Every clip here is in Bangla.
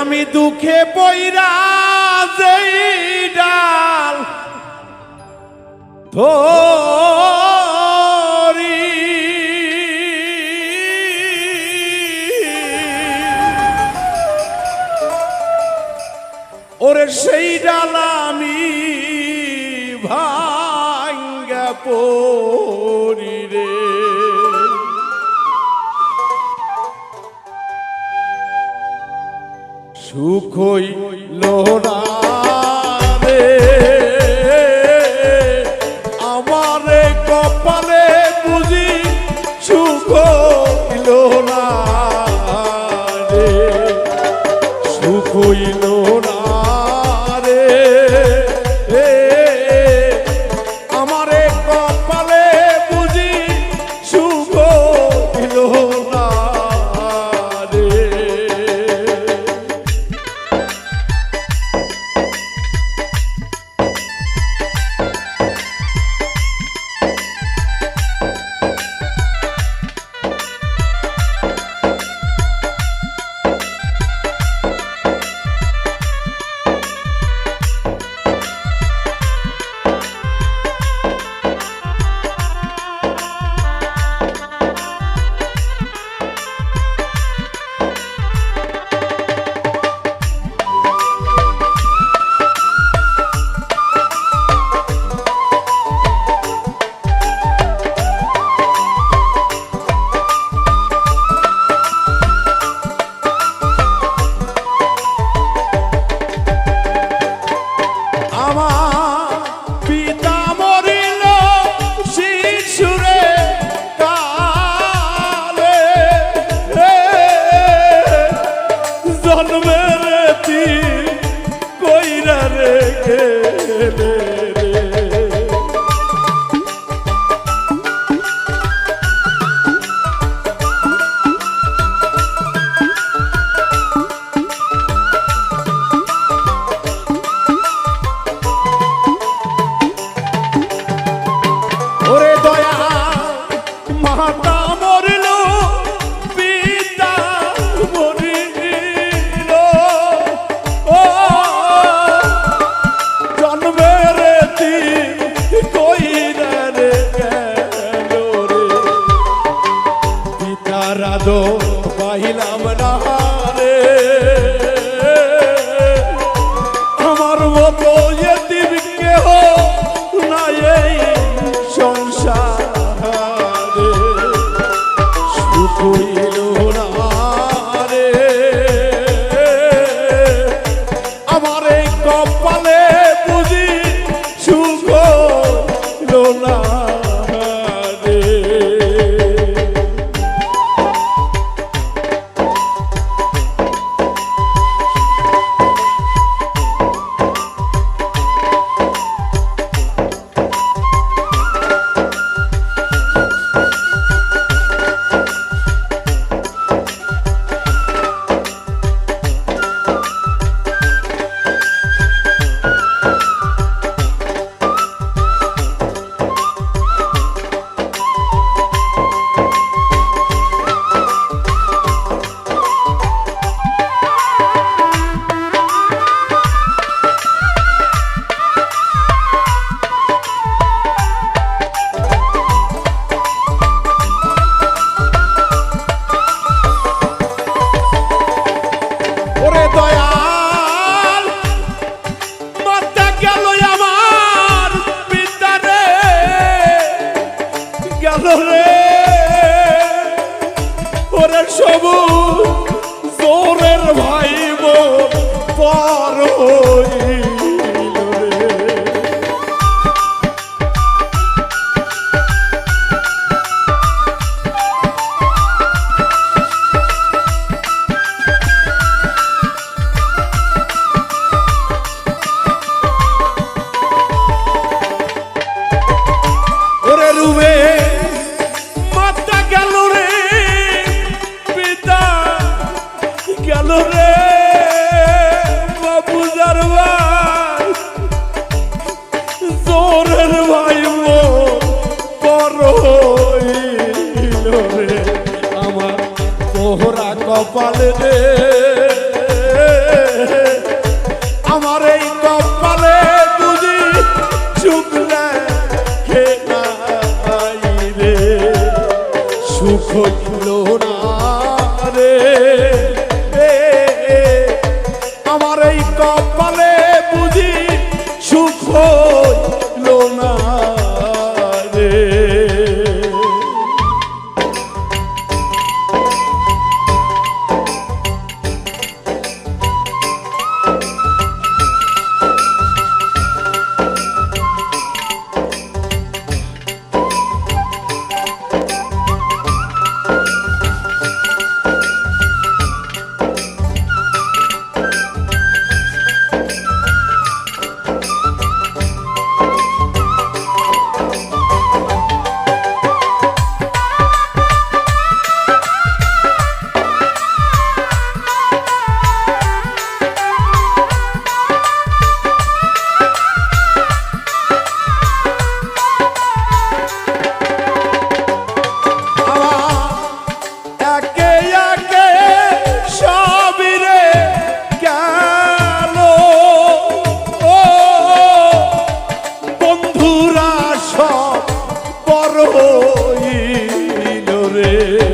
আমি দুঃখে পইরা যেই ডাল ধরি। ওরে সেই ডাল আমি ভাঙ্গা পড়ি সুখই লোরা પાહિલા મના Bravo! তোরের ভাই পরইল রে, আমার তোহরা কপালে রে আমার এই কপালে বুঝি চুকলে রে, সুখ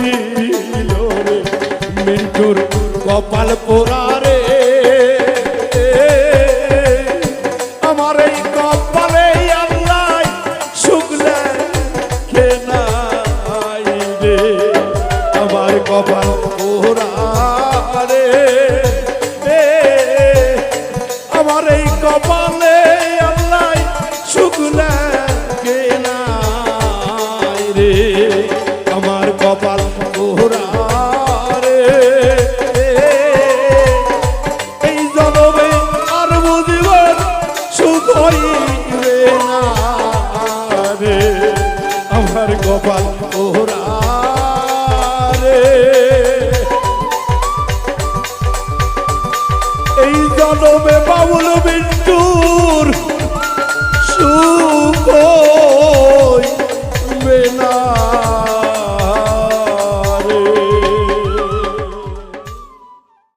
দিল রে, মিন্টুর কপাল পোড়া রে। আমার এই কপালে আল্লাহ শুকলে খেনাই রে? আমার কপাল পোড়া রে। জনমে বাবুল বিন